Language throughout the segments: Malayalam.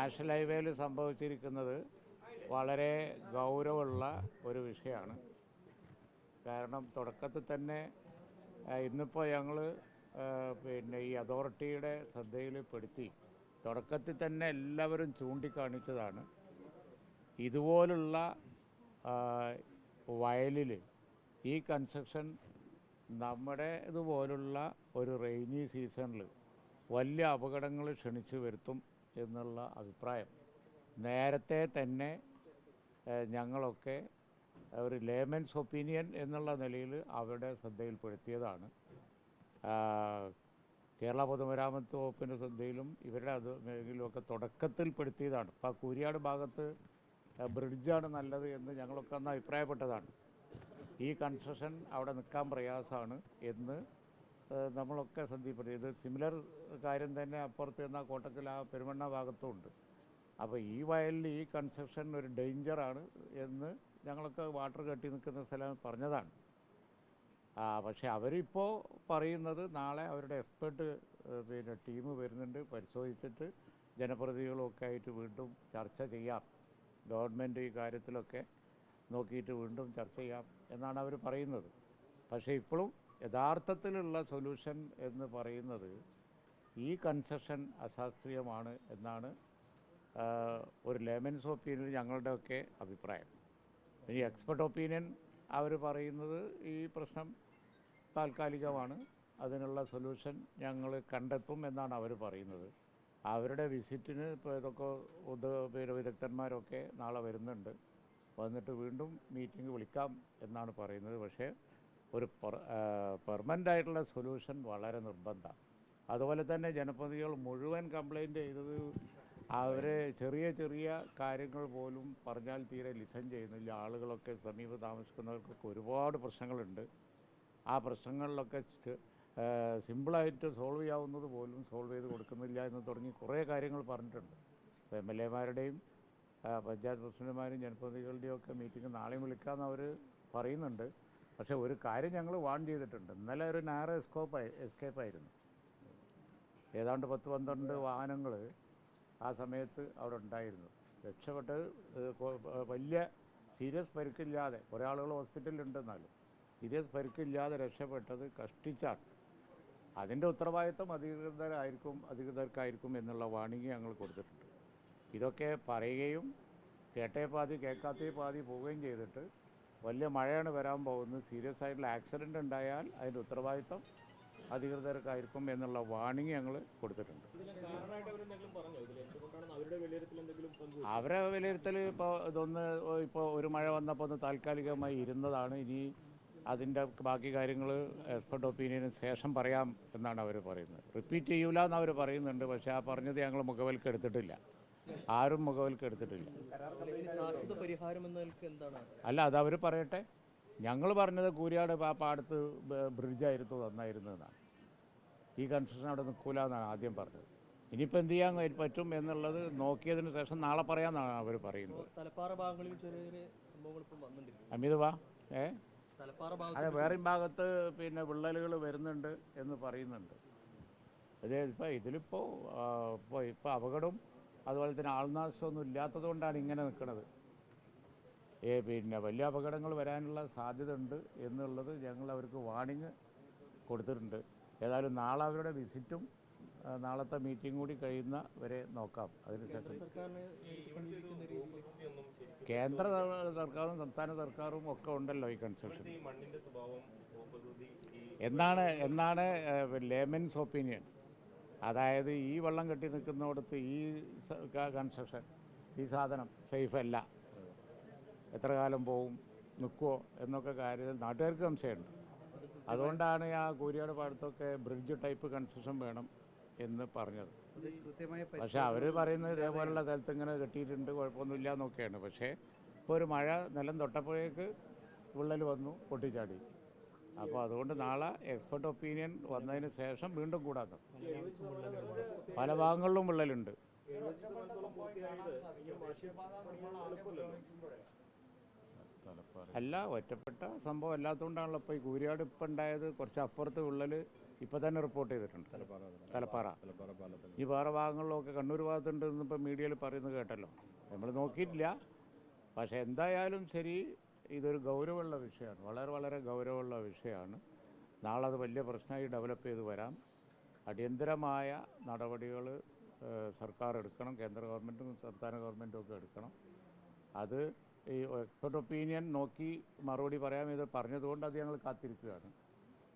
നാഷണൽ ഹൈവേയിൽ സംഭവിച്ചിരിക്കുന്നത് വളരെ ഗൗരവമുള്ള ഒരു വിഷയമാണ്. കാരണം തുടക്കത്തിൽ തന്നെ ഇന്നിപ്പോൾ ഞങ്ങൾ പിന്നെ ഈ അതോറിറ്റിയുടെ ശ്രദ്ധയിൽപ്പെടുത്തി തുടക്കത്തിൽ തന്നെ എല്ലാവരും ചൂണ്ടിക്കാണിച്ചതാണ്. ഇതുപോലുള്ള വയലിൽ ഈ കൺസ്ട്രക്ഷൻ നമ്മുടെ ഇതുപോലുള്ള ഒരു റെയിനി സീസണിൽ വലിയ അപകടങ്ങൾ ക്ഷണിച്ചു വരുത്തും എന്നുള്ള അഭിപ്രായം. നേരത്തെ തന്നെ ഞങ്ങളൊക്കെ ഒരു ലേമൻസ് ഒപ്പീനിയൻ എന്നുള്ള നിലയിൽ അവരുടെ ശ്രദ്ധയിൽപ്പെടുത്തിയതാണ്. കേരള പൊതുമരാമത്ത് വകുപ്പിന്റെ ശ്രദ്ധയിലും ഇവരുടെ അത് മേഖലയിലുമൊക്കെ തുടക്കത്തിൽ പെടുത്തിയതാണ് ഇപ്പോൾ കൂരിയാട് ഭാഗത്ത് ബ്രിഡ്ജാണ് നല്ലത് എന്ന് ഞങ്ങളൊക്കെ അന്ന് അഭിപ്രായപ്പെട്ടതാണ്. ഈ കൺസ്ട്രക്ഷൻ അവിടെ നിൽക്കാൻ പ്രയാസമാണ് എന്ന് നമ്മളൊക്കെ ശ്രദ്ധയിൽപ്പെടുത്തി ഇത് സിമിലർ കാര്യം തന്നെ അപ്പുറത്ത് നിന്ന് കോട്ടക്കൽ ആ പെരുമണ്ണ ഭാഗത്തും ഉണ്ട് അപ്പോൾ ഈ വയലിൽ ഈ കൺസ്ട്രക്ഷൻ ഒരു ഡേഞ്ചറാണ് എന്ന് ഞങ്ങളൊക്കെ വാട്ടർ കെട്ടി നിൽക്കുന്ന സ്ഥലം പറഞ്ഞതാണ്. ആ പക്ഷേ അവരിപ്പോൾ പറയുന്നത് നാളെ അവരുടെ എക്സ്പേർട്ട് പിന്നെ ടീം വരുന്നുണ്ട് പരിശോധിച്ചിട്ട് ജനപ്രതിനിധികളൊക്കെ ആയിട്ട് വീണ്ടും ചർച്ച ചെയ്യാം. ഗവൺമെന്റ് ഈ കാര്യത്തിലൊക്കെ നോക്കിയിട്ട് വീണ്ടും ചർച്ച ചെയ്യാം എന്നാണ് അവർ പറയുന്നത്. പക്ഷേ ഇപ്പോഴും യഥാർത്ഥത്തിലുള്ള സൊല്യൂഷൻ എന്ന് പറയുന്നത് ഈ കൺസെഷൻ അശാസ്ത്രീയമാണ് എന്നാണ് ഒരു ലെമൻസ് ഒപ്പീനിയൻ ഞങ്ങളുടെയൊക്കെ അഭിപ്രായം. ഇനി എക്സ്പെർട്ട് ഒപ്പീനിയൻ അവർ പറയുന്നത് ഈ പ്രശ്നം താൽക്കാലികമാണ്. അതിനുള്ള സൊല്യൂഷൻ ഞങ്ങൾ കണ്ടെത്തും എന്നാണ് അവർ പറയുന്നത്. അവരുടെ വിസിറ്റിന് ഇപ്പോൾ ഇതൊക്കെ ഉദ പിന്നെ വിദഗ്ധന്മാരൊക്കെ നാളെ വരുന്നുണ്ട്. വന്നിട്ട് വീണ്ടും മീറ്റിംഗ് വിളിക്കാം എന്നാണ് പറയുന്നത്. പക്ഷേ ഒരു പെർമനന്റ് ആയിട്ടുള്ള സൊല്യൂഷൻ വളരെ നിർബന്ധമാണ് അതുപോലെ തന്നെ ജനപ്രതിനിധികൾ മുഴുവൻ കംപ്ലൈന്റ് ചെയ്തത് അവർ ചെറിയ ചെറിയ കാര്യങ്ങൾ പോലും പറഞ്ഞാൽ തീരെ ലിസൺ ചെയ്യുന്നില്ല. ആളുകളൊക്കെ സമീപ താമസിക്കുന്നവർക്കൊക്കെ ഒരുപാട് പ്രശ്നങ്ങളുണ്ട്. ആ പ്രശ്നങ്ങളിലൊക്കെ സിമ്പിളായിട്ട് സോൾവ് ചെയ്യാവുന്നത് പോലും സോൾവ് ചെയ്ത് കൊടുക്കുന്നില്ല എന്ന് തുടങ്ങി കുറേ കാര്യങ്ങൾ പറഞ്ഞിട്ടുണ്ട്. എം എൽ എമാരുടെയും പഞ്ചായത്ത് പ്രസിഡന്റുമാരും ജനപ്രതിനിധികളുടെയും ഒക്കെ മീറ്റിംഗ് നാളെയും വിളിക്കാമെന്ന് അവർ പറയുന്നുണ്ട്. പക്ഷേ ഒരു കാര്യം ഞങ്ങൾ വാൺ ചെയ്തിട്ടുണ്ട്. ഇന്നലെ ഒരു നാരോ എസ്കോപ്പ് എസ്കേപ്പ് ആയിരുന്നു. ഏതാണ്ട് പത്ത് പന്ത്രണ്ട് വാഹനങ്ങൾ ആ സമയത്ത് അവിടെ ഉണ്ടായിരുന്നു. രക്ഷപ്പെട്ട് വലിയ സീരിയസ് പരിക്കില്ലാതെ കുറേ ആളുകൾ ഹോസ്പിറ്റലിലുണ്ടെന്നാലും സീരിയസ് പരിക്കില്ലാതെ രക്ഷപ്പെട്ടത് കഷ്ടിച്ചാണ്. അതിന്റെ ഉത്തരവാദിത്വം അധികൃതരായിരിക്കും അധികൃതർക്കായിരിക്കും എന്നുള്ള വാണിംഗ് ഞങ്ങൾ കൊടുത്തിട്ടുണ്ട്. ഇതൊക്കെ പറയുകയും കേട്ടേ പാതി കേൾക്കാത്തേ പാതി പോവുകയും ചെയ്തിട്ട് വലിയ മഴയാണ് വരാൻ പോകുന്നത്. സീരിയസ് ആയിട്ടുള്ള ആക്സിഡന്റ് ഉണ്ടായാൽ അതിന്റെ ഉത്തരവാദിത്വം അധികൃതർക്കായിരിക്കും എന്നുള്ള വാണിംഗ് ഞങ്ങൾ കൊടുത്തിട്ടുണ്ട്. അവരെ വിലയിരുത്തൽ ഇപ്പോൾ ഇതൊന്ന് ഇപ്പോൾ ഒരു മഴ വന്നപ്പോൾ ഒന്ന് താൽക്കാലികമായി ഇരുന്നതാണ്. ഇനി അതിന്റെ ബാക്കി കാര്യങ്ങൾ എക്സ്പെർട്ട് ഒപ്പീനിയന് ശേഷം പറയാം എന്നാണ് അവർ പറയുന്നത്. റിപ്പീറ്റ് ചെയ്യൂല എന്ന് അവർ പറയുന്നുണ്ട്. പക്ഷേ ആ പറഞ്ഞത് ഞങ്ങൾ മുഖവിലേക്ക് എടുത്തിട്ടില്ല. ആരും മുഖവിലേക്ക് എടുത്തിട്ടില്ല. അല്ല അത് അവർ പറയട്ടെ. ഞങ്ങൾ പറഞ്ഞത് കൂരിയാട് ആ പാടത്ത് ബ്രിഡ്ജായിരുന്നു നന്നായിരുന്നു എന്നാണ്. ഈ കൺസ്ട്രക്ഷൻ അവിടെ നിൽക്കൂല എന്നാണ് ആദ്യം പറഞ്ഞത്. ഇനിയിപ്പോൾ എന്ത് ചെയ്യാൻ പറ്റും എന്നുള്ളത് നോക്കിയതിന് ശേഷം നാളെ പറയാമെന്നാണ് അവർ പറയുന്നത്. തലപ്പാറ ഭാഗങ്ങളിൽ ചെറിയ ചെറിയ സംഭവങ്ങൾ ഇപ്പം വന്നിട്ടുണ്ട് അമിത് വാ ഏ? അതെ വേറെ ഭാഗത്ത് പിന്നെ വിള്ളലുകൾ വരുന്നുണ്ട് എന്ന് പറയുന്നുണ്ട്. അതെ ഇപ്പോൾ ഇതിലിപ്പോൾ ഇപ്പോൾ ഇപ്പോൾ അപകടം അതുപോലെ തന്നെ ആൾനാശമൊന്നും ഇല്ലാത്തത് കൊണ്ടാണ് ഇങ്ങനെ നിൽക്കുന്നത് ഏ പിന്നെ വലിയ അപകടങ്ങൾ വരാനുള്ള സാധ്യത ഉണ്ട് എന്നുള്ളത് ഞങ്ങൾ അവർക്ക് വാണിങ് കൊടുത്തിട്ടുണ്ട്. ഏതായാലും നാളെ അവരുടെ വിസിറ്റും നാളത്തെ മീറ്റിംഗ് കൂടി കഴിയുന്ന വരെ നോക്കാം. അതിനുശേഷം കേന്ദ്ര സർക്കാരും സംസ്ഥാന സർക്കാരും ഒക്കെ ഉണ്ടല്ലോ ഈ കൺസ്ട്രക്ഷൻ എന്നാണ് എന്നാണ് ലേമൻസ് ഒപ്പീനിയൻ. അതായത് ഈ വെള്ളം കെട്ടി നിൽക്കുന്നിടത്ത് ഈ കൺസ്ട്രക്ഷൻ ഈ സാധനം സേഫ് അല്ല. എത്ര കാലം പോവും നിൽക്കുമോ എന്നൊക്കെ കാര്യത്തിൽ നാട്ടുകാർക്ക് സംശയമുണ്ട്. അതുകൊണ്ടാണ് ആ കൂരിയുടെ പാടത്തൊക്കെ ബ്രിഡ്ജ് ടൈപ്പ് കൺസ്ട്രക്ഷൻ വേണം എന്ന് പറഞ്ഞത്. പക്ഷെ അവർ പറയുന്നത് ഇതേപോലുള്ള സ്ഥലത്ത് ഇങ്ങനെ കെട്ടിയിട്ടുണ്ട് കുഴപ്പമൊന്നുമില്ല എന്നൊക്കെയാണ് പക്ഷേ ഇപ്പോൾ ഒരു മഴ നിലം തൊട്ടപ്പോഴേക്ക് വിള്ളൽ വന്നു പൊട്ടിച്ചാടി. അപ്പോൾ അതുകൊണ്ട് നാളെ എക്സ്പെർട്ട് ഒപ്പീനിയൻ വന്നതിന് ശേഷം വീണ്ടും കൂടാത്ത പല ഭാഗങ്ങളിലും വിള്ളലുണ്ട്. അല്ല ഒറ്റപ്പെട്ട സംഭവം അല്ലാത്തതുകൊണ്ടാണല്ലോ ഇപ്പോൾ ഈ കൂരിയാട് ഇപ്പം ഉണ്ടായത്. കുറച്ച് അപ്പുറത്ത് വിള്ളൽ ഇപ്പം തന്നെ റിപ്പോർട്ട് ചെയ്തിട്ടുണ്ട്. തലപ്പാറ. ഈ വേറെ ഭാഗങ്ങളിലൊക്കെ കണ്ണൂർ ഭാഗത്തുണ്ട് ഇപ്പം മീഡിയയിൽ പറയുന്നത് കേട്ടല്ലോ. നമ്മൾ നോക്കിയിട്ടില്ല. പക്ഷേ എന്തായാലും ശരി ഇതൊരു ഗൗരവമുള്ള വിഷയമാണ്. വളരെ വളരെ ഗൗരവമുള്ള വിഷയമാണ്. നാളെ അത് വലിയ പ്രശ്നമായി ഡെവലപ്പ് ചെയ്ത് വരാം. അടിയന്തരമായ നടപടികൾ സർക്കാർ എടുക്കണം. കേന്ദ്ര ഗവൺമെന്റും സംസ്ഥാന ഗവൺമെന്റും ഒക്കെ എടുക്കണം. അത് ഈ എക്സ്പെർട്ട് ഒപ്പീനിയൻ നോക്കി മറുപടി പറയാം. ഇത് പറഞ്ഞതുകൊണ്ട് അത് ഞങ്ങൾ കാത്തിരിക്കുകയാണ്.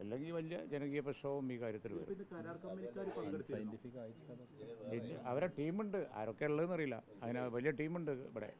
അല്ലെങ്കിൽ വലിയ ജനകീയ പ്രക്ഷോഭം ഈ കാര്യത്തിൽ വരും. അവരുടെ അവരെ ടീമുണ്ട്. ആരൊക്കെ ഉള്ളതെന്ന് അറിയില്ല അതിന് വലിയ ടീമുണ്ട് ഇവിടെ.